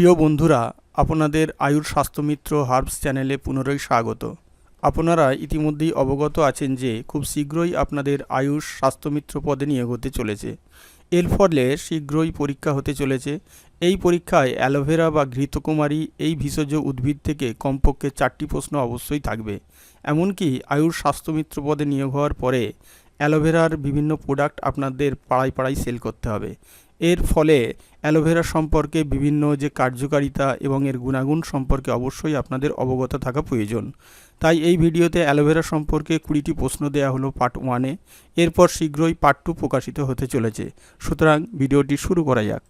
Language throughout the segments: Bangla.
প্রিয় বন্ধুরা, আপনাদের আয়ুর স্বাস্থ্যমিত্র হার্বস চ্যানেলে পুনরায় স্বাগত। আপনারা ইতিমধ্যেই অবগত আছেন যে, খুব শীঘ্রই আপনাদের আয়ুষ স্বাস্থ্যমিত্র পদে নিয়োগ হতে চলেছে। এর ফলে শীঘ্রই পরীক্ষা হতে চলেছে। এই পরীক্ষায় অ্যালোভেরা বা ঘৃতকুমারী এই ভেষজ উদ্ভিদ থেকে কমপক্ষে চারটি প্রশ্ন অবশ্যই থাকবে। এমনকি আয়ুষ স্বাস্থ্যমিত্র পদে নিয়োগ হওয়ার পরে অ্যালোভেরার বিভিন্ন প্রোডাক্ট আপনাদের পাড়ায় পাড়ায় সেল করতে হবে। এর ফলে অ্যালোভেরা সম্পর্কে বিভিন্ন যে কার্যকারিতা এবং এর গুণাগুণ সম্পর্কে অবশ্যই আপনাদের অবগত থাকা প্রয়োজন। তাই এই ভিডিওতে অ্যালোভেরা সম্পর্কে কুড়িটি প্রশ্ন দেওয়া হলো পার্ট ওয়ানে এরপর শীঘ্রই পার্ট টু প্রকাশিত হতে চলেছে। সুতরাং ভিডিওটি শুরু করা যাক।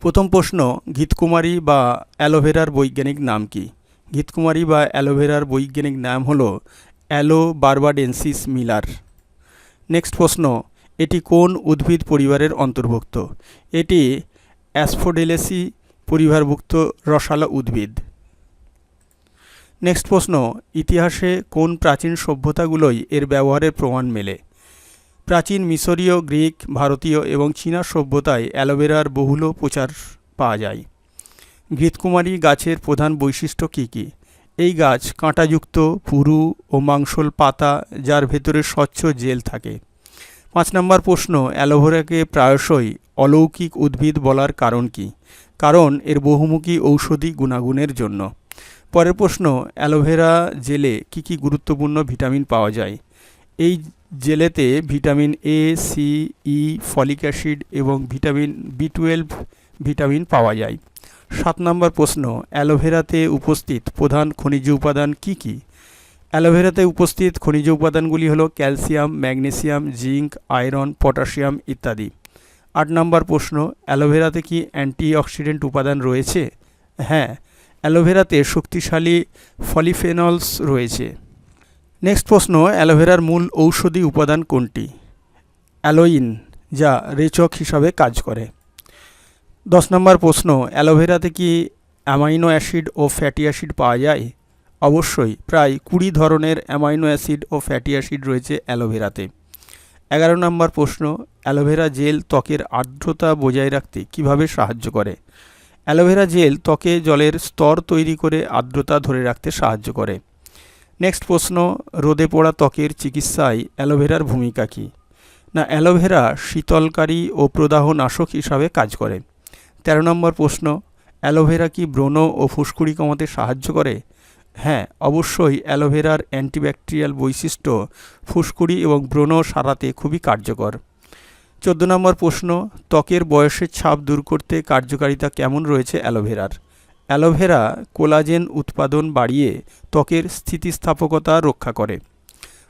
প্রথম প্রশ্ন ঘিতকুমারী বা অ্যালোভেরার বৈজ্ঞানিক নাম কি? ঘিতকুমারী বা অ্যালোভেরার বৈজ্ঞানিক নাম হলো অ্যালো বারবাডেন্সিস মিলার। নেক্সট প্রশ্ন এটি কোন উদ্ভিদ পরিবারের অন্তর্ভুক্ত? এটি অ্যাসফোডেলেসি পরিবারভুক্ত রসালো উদ্ভিদ। নেক্সট প্রশ্ন, ইতিহাসে কোন প্রাচীন সভ্যতাগুলোই এর ব্যবহারের প্রমাণ মেলে? প্রাচীন মিশরীয়, গ্রিক, ভারতীয় এবং চীনা সভ্যতায় অ্যালোভেরার বহুল প্রচার পাওয়া যায়। ঘৃতকুমারী গাছের প্রধান বৈশিষ্ট্য কী কী? এই গাছ কাঁটাযুক্ত, পুরু ও মাংসল পাতা, যার ভেতরে স্বচ্ছ জেল থাকে। পাঁচ নম্বর প্রশ্ন, অ্যালোভেরাকে প্রায়শই অলৌকিক উদ্ভিদ বলার কারণ কি? কারণ এর বহুমুখী ঔষধি গুণাগুণের জন্য। পরের প্রশ্ন, অ্যালোভেরা জেলে কি কি গুরুত্বপূর্ণ ভিটামিন পাওয়া যায়? এই জেলেতে vitamin A C E folic acid এবং ভিটামিন বি টুয়েলভ ভিটামিন পাওয়া যায়। সাত নম্বর প্রশ্ন, অ্যালোভেরাতে উপস্থিত প্রধান খনিজ উপাদান কি কি? অ্যালোভেরাতে উপস্থিত খনিজ উপাদানগুলি হলো calcium, magnesium, zinc, iron, potassium ইত্যাদি। আট নম্বর প্রশ্ন, অ্যালোভেরাতে কি অ্যান্টিঅক্সিডেন্ট উপাদান রয়েছে? হ্যাঁ অ্যালোভেরাতে শক্তিশালী ফলিফেনলস রয়েছে। নেক্সট প্রশ্ন, অ্যালোভেরার মূল ঔষধি উপাদান কোনটি? অ্যালোইন, যা রেচক হিসাবে কাজ করে। দশ নম্বর প্রশ্ন, অ্যালোভেরাতে কি অ্যামাইনো অ্যাসিড ও ফ্যাটি অ্যাসিড পাওয়া যায়? অবশ্যই, প্রায় কুড়ি ধরনের অ্যামাইনো অ্যাসিড ও ফ্যাটি অ্যাসিড রয়েছে অ্যালোভেরাতে। এগারো নম্বর প্রশ্ন, অ্যালোভেরা জেল ত্বকের আর্দ্রতা বজায় রাখতে কীভাবে সাহায্য করে? অ্যালোভেরা জেল ত্বকে জলের স্তর তৈরি করে আর্দ্রতা ধরে রাখতে সাহায্য করে। নেক্সট প্রশ্ন, রোদে পড়া ত্বকের চিকিৎসায় অ্যালোভেরার ভূমিকা কী? না, অ্যালোভেরা শীতলকারী ও প্রদাহ নাশক হিসাবে কাজ করে। তেরো নম্বর প্রশ্ন, অ্যালোভেরা কি ব্রণ ও ফুসকুড়ি কমাতে সাহায্য করে? হ্যাঁ অবশ্যই অ্যালোভেরার অ্যান্টিব্যাকটেরিয়াল বৈশিষ্ট্য ফুসকুড়ি এবং ব্রণ সারাতে খুবই কার্যকর। চোদ্দ নম্বর প্রশ্ন, ত্বকের বয়সের ছাপ দূর করতে কার্যকারিতা কেমন রয়েছে অ্যালোভেরার? অ্যালোভেরা কোলাজেন উৎপাদন বাড়িয়ে ত্বকের স্থিতিস্থাপকতা রক্ষা করে।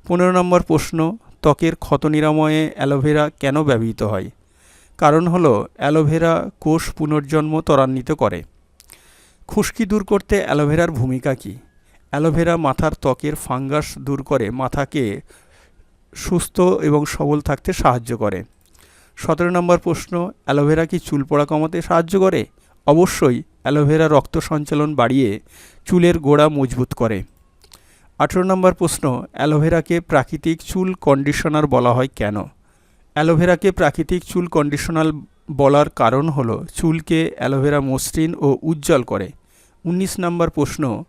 পনেরো নম্বর প্রশ্ন, ত্বকের ক্ষত নিরাময়ে অ্যালোভেরা কেন ব্যবহৃত হয়? কারণ হলো, অ্যালোভেরা কোষ পুনর্জন্ম ত্বরান্বিত করে। খুশকি দূর করতে অ্যালোভেরার ভূমিকা কী? অ্যালোভেরা মাথার ত্বকের ফাঙ্গাস দূর করে মাথাকে সুস্থ এবং সবল থাকতে সাহায্য করে। সতেরো নম্বর প্রশ্ন, অ্যালোভেরা কি চুল পড়া কমাতে সাহায্য করে? অবশ্যই, অ্যালোভেরা রক্ত সঞ্চালন বাড়িয়ে চুলের গোড়া মজবুত করে। আঠেরো নম্বর প্রশ্ন, অ্যালোভেরাকে প্রাকৃতিক চুল কন্ডিশনার বলা হয় কেন? অ্যালোভেরাকে প্রাকৃতিক চুল কন্ডিশনার বলার কারণ হলো, চুলকে অ্যালোভেরা মসৃণ ও উজ্জ্বল করে। উনিশ নম্বর প্রশ্ন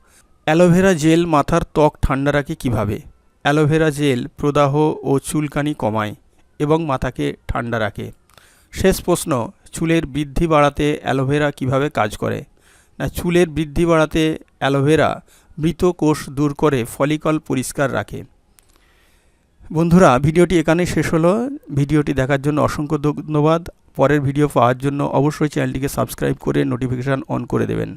অ্যালোভেরা জেল মাথার ত্বক ঠান্ডা রাখে কীভাবে? অ্যালোভেরা জেল প্রদাহ ও চুলকানি কমায় এবং মাথাকে ঠান্ডা রাখে। শেষ প্রশ্ন, চুলের বৃদ্ধি বাড়াতে অ্যালোভেরা কীভাবে কাজ করে? না, চুলের বৃদ্ধি বাড়াতে অ্যালোভেরা মৃত কোষ দূর করে ফলিকল পরিষ্কার রাখে। বন্ধুরা, ভিডিওটি এখানেই শেষ হলো। ভিডিওটি দেখার জন্য অসংখ্য ধন্যবাদ। পরের ভিডিও পাওয়ার জন্য অবশ্যই চ্যানেলটিকে সাবস্ক্রাইব করে নোটিফিকেশান অন করে দেবেন।